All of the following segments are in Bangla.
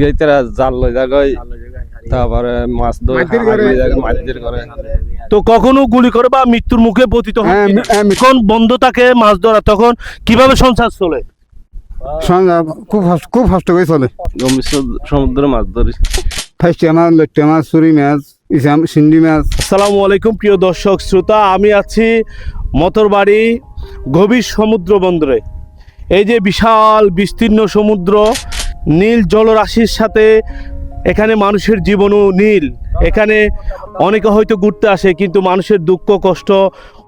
গেইতেরা জাল লই তারপরে মাছ ধরে করে তো কখনো গুলি করে বা মৃত্যুর মুখে পতিত হয় হ্যাঁ, কিনা? হ্যাঁ, বন্ধ থাকে মাছ ধরা তখন কীভাবে সংসার চলে? খুব খুব কষ্ট করে চলে। সমুদ্রে মাছ ধরি। ফাইস্টিয়া মাছ লট্টা মাছ চুরি মাছ ইসাম সিন্ডি মাছ। আসসালামু আলাইকুম প্রিয় দর্শক শ্রোতা আমি আছি মতরবাড়ি গভীর সমুদ্র বন্দরে। এই যে বিশাল বিস্তীর্ণ সমুদ্র নীল জলরাশির সাথে এখানে মানুষের জীবনও নীল। এখানে অনেকে হয়তো ঘুরতে আসে কিন্তু মানুষের দুঃখ কষ্ট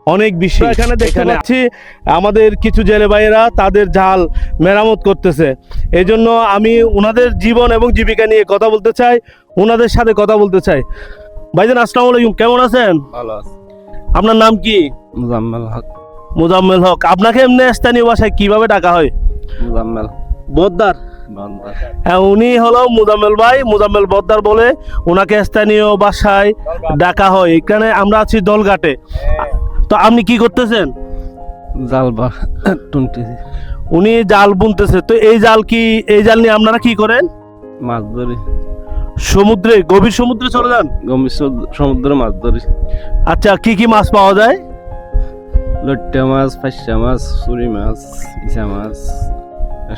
অনেক বেশি। এখানে দেখতে পাচ্ছি আমাদের কিছু জেলে ভাইয়েরা তাদের জাল মেরামত করতেছে। এই জন্য আমি ওনাদের জীবন এবং জীবিকা নিয়ে কথা বলতে চাই ওনাদের সাথে কথা বলতে চাই। ভাইজান আসসালামু আলাইকুম কেমন আছেন? ভালো আছে। আপনার নাম কি? মুজাম্মেল হক। মোজাম্মেল হক। আপনাকে এমনি স্থানীয় ভাষায় কীভাবে ডাকা হয়? মুজাম্মেল। বদ্দার? হ্যাঁ উনি হলো মুজাম্মেল ভাই মুজাম্মেল বদ্দার বলে ওনাকে স্থানীয় ভাষায় ডাকা হয়। এখানে আমরা আছি দলঘাটে। তো আপনি কি করতেছেন? জাল বা টুনটি উনি জাল বুনতেছে। তো এই জাল কি এই জাল নিয়ে আপনারা কি করেন? মাছ ধরি। সমুদ্রে গভীর সমুদ্রে চলে যান? গম্ভীর সমুদ্রে মাছ ধরি। আচ্ছা কি কি মাছ পাওয়া যায়? লট্টা মাছ ফাইসা মাছ চুরি মাছ ইসা মাছ।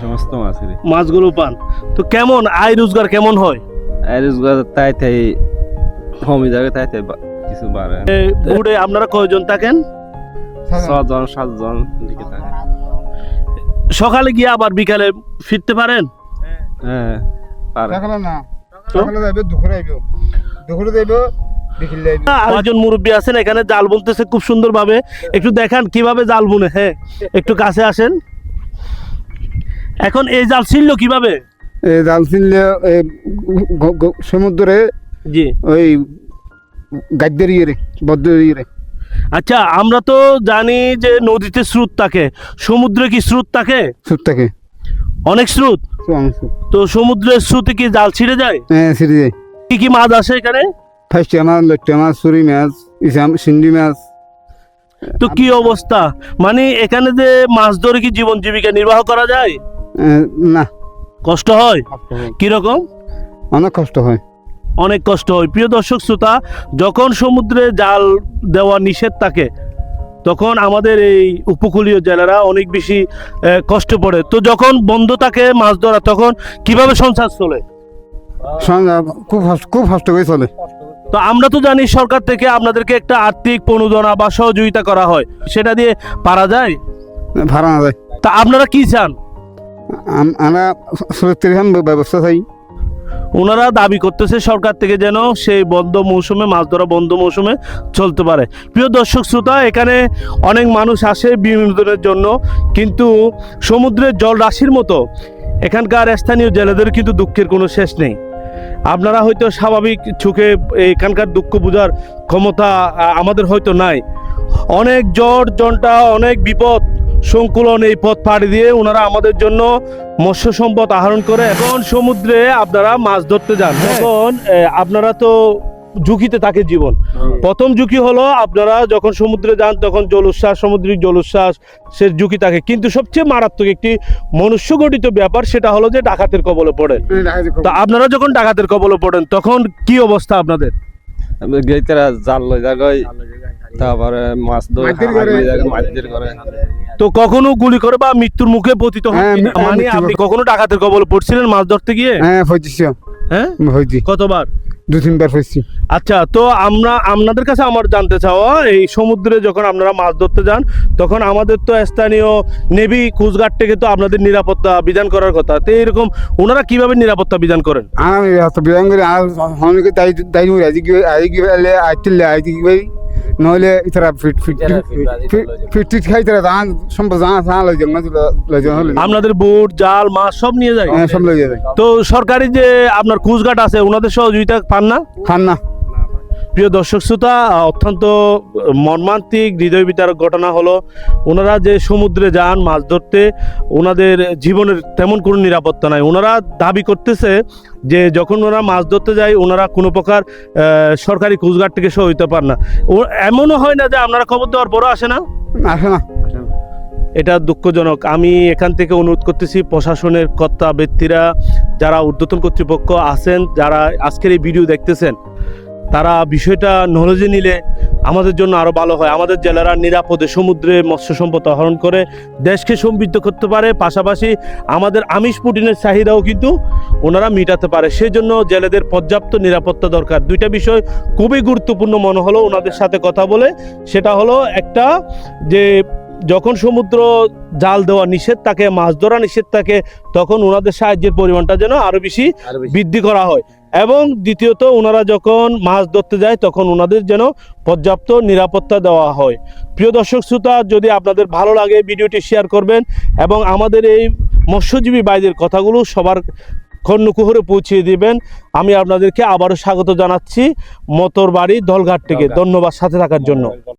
সমস্ত মাছ রে মাছগুলো পান। তো কেমন? আয় রোজগার কেমন হয়? আর তাই তাই কমি যাবে তাই তাই কিছু বাড়ে উড়ে আপনারা কয়জন থাকেন? ছজন সাতজন দিকে থাকে। সকালে গিয়ে আবার বিকালে ফিরতে পারেন? হ্যাঁ পারে। সকালে না। সকালে যাইবে দুপুরে আইব। দুপুরে যাইব একজন মুরব্বী আছেন এখানে জাল বুনতেছে খুব সুন্দর ভাবে একটু দেখান কীভাবে জাল বুনে। হ্যাঁ একটু কাছে আসেন। এখন এই জাল ছিল কীভাবে? এই জাল ছিনলে সমুদ্রে জি। ওই গাদ্যের ইয়ে রে বদ্রের ইয়ে রে আচ্ছা আমরা তো জানি যে নদীতে স্রোত থাকে। সমুদ্রে কি স্রোত থাকে? স্রোত থাকে। অনেক স্রোত। তো সমুদ্রের স্রোতে কি জাল ছিঁড়ে যায়? হ্যাঁ সিঁড়ি যায়। কি কি মাছ আসে এখানে? ফাইস্টিয়া মাছ লট্টা মাছ চুরি মাছ ইসাম সিন্ডি মাছ। তো কি অবস্থা? মানে এখানে যে মাছ ধরে কি জীবন জীবিকা নির্বাহ করা যায়? না। কষ্ট হয়? কীরকম? অনেক কষ্ট হয়। অনেক কষ্ট হয়। প্রিয় দর্শক শ্রোতা যখন সমুদ্রে জাল দেওয়া নিষেধ থাকে তখন আমাদের এই উপকূলীয় জেলেরা অনেক বেশি কষ্ট পড়ে। তো যখন বন্ধ থাকে মাছ ধরা তখন কীভাবে সংসার চলে? খুব খুব কষ্ট করে চলে। তো আমরা তো জানি সরকার থেকে আপনাদেরকে একটা আর্থিক প্রণোদনা বা সহযোগিতা করা হয়। সেটা দিয়ে পারা যায়? ভাড়া যায়। তা আপনারা কি চান? আমরা সুরক্ষিত ব্যবস্থা চাই। ওনারা দাবি করতেছে সরকার থেকে যেন সেই বন্ধ মৌসুমে, মাছ ধরা বন্ধ মৌসুমে চলতে পারে। প্রিয় দর্শক শ্রোতা, এখানে অনেক মানুষ আসে বিনোদনের জন্য, কিন্তু সমুদ্রের জল রাশির মতো এখানকার স্থানীয় জেলেদের কিন্তু দুঃখের কোনো শেষ নেই। আপনারা হয়তো স্বাভাবিক চোখে এখানকার দুঃখ বোঝার ক্ষমতা আমাদের হয়তো নাই। অনেক জ্বর জনটা অনেক বিপদ সংকুলন এই পথ পাড়ি দিয়ে ওনারা আমাদের জন্য মৎস্য সম্পদ আহরণ করে। এখন সমুদ্রে আপনারা মাছ ধরতে যান। তখন এ, আপনারা তো ঝুঁকিতে থাকে জীবন। প্রথম ঝুঁকি হলো আপনারা যখন সমুদ্রে যান তখন জলোচ্ছ্বাস সামুদ্রিক জলোচ্ছ্বাস সে ঝুঁকি থাকে। কিন্তু সবচেয়ে মারাত্মক একটি মনুষ্যগঠিত ব্যাপার সেটা হলো যে ডাকাতের কবলে পড়েন। তা আপনারা যখন ডাকাতের কবলে পড়েন তখন কি অবস্থা আপনাদের? গেইতেরা জাল লই তারপরে মাছ ধরে। করে তো কখনো গুলি করে বা মৃত্যুর মুখে পতিত হয় মানে আপনি কখনো ডাকাতের কবলে পড়ছিলেন মাছ ধরতে গিয়ে? হ্যাঁ হয়েছি হ্যাঁ? হয়েছি কতবার? দু তিনবার আচ্ছা তো আমরা আপনাদের কাছে আমার জানতে চাওয়া এই সমুদ্রে যখন আপনারা মাছ ধরতে যান তখন আমাদের তো স্থানীয় নেভি কোস্টগার্ড থেকে তো আপনাদের নিরাপত্তা বিধান করার কথা। তো এরকম ওনারা কীভাবে নিরাপত্তা বিধান করেন? বিরাম করে আর নহলে ইতারা ফিট ফিট ফিট ফিট খাই তারা ধান সম্পদ ধান ধান লই যান লই যান আপনাদের বুট জাল মাছ সব নিয়ে যায়? হ্যাঁ সব লই যাবে তো সরকারি যে আপনার কুচঘাট আছে ওনাদের সহযোগিতা পান না? খান না। প্রিয় দর্শক শ্রোতা অত্যন্ত মর্মান্তিক হৃদয় বিতারক ঘটনা হলো ওনারা যে সমুদ্রে যান মাছ ধরতে ওনাদের জীবনের তেমন কোনো নিরাপত্তা নাই। ওনারা দাবি করতেছে যে যখন ওনারা মাছ ধরতে যায় ওনারা কোনো প্রকার সরকারি কোস্টগার্ড থেকে সহযোগিতা পান না। ও এমনও হয় না যে আপনারা খবর দেওয়ার পরও আসে না? আসে না। এটা দুঃখজনক। আমি এখান থেকে অনুরোধ করতেছি প্রশাসনের কর্তা ব্যক্তিরা যারা ঊর্ধ্বতন কর্তৃপক্ষ আছেন যারা আজকের এই ভিডিও দেখতেছেন তারা বিষয়টা নলেজে নিলে আমাদের জন্য আরও ভালো হয়। আমাদের জেলেরা নিরাপদে সমুদ্রে মৎস্য সম্পদ আহরণ করে দেশকে সমৃদ্ধ করতে পারে। পাশাপাশি আমাদের আমিষ প্রোটিনের চাহিদাও কিন্তু ওনারা মেটাতে পারে। সেজন্য জেলেদের পর্যাপ্ত নিরাপত্তা দরকার। দুইটা বিষয় খুবই গুরুত্বপূর্ণ মনে হলো ওনাদের সাথে কথা বলে। সেটা হলো একটা যে যখন সমুদ্র জাল দেওয়া নিষেধ থাকে মাছ ধরা নিষেধ থাকে তখন ওনাদের সাহায্যের পরিমাণটা যেন আরও বেশি। বৃদ্ধি করা হয়। এবং দ্বিতীয়ত ওনারা যখন মাছ ধরতে যায় তখন ওনাদের যেন পর্যাপ্ত নিরাপত্তা দেওয়া হয়। প্রিয় দর্শক শ্রোতা যদি আপনাদের ভালো লাগে ভিডিওটি শেয়ার করবেন এবং আমাদের এই মৎস্যজীবী বাইদের কথাগুলো সবার কর্ণকুহরে পৌঁছিয়ে দিবেন আমি আপনাদেরকে আবারও স্বাগত জানাচ্ছি মতর বাড়ি দলঘাট থেকে। ধন্যবাদ সাথে থাকার জন্য।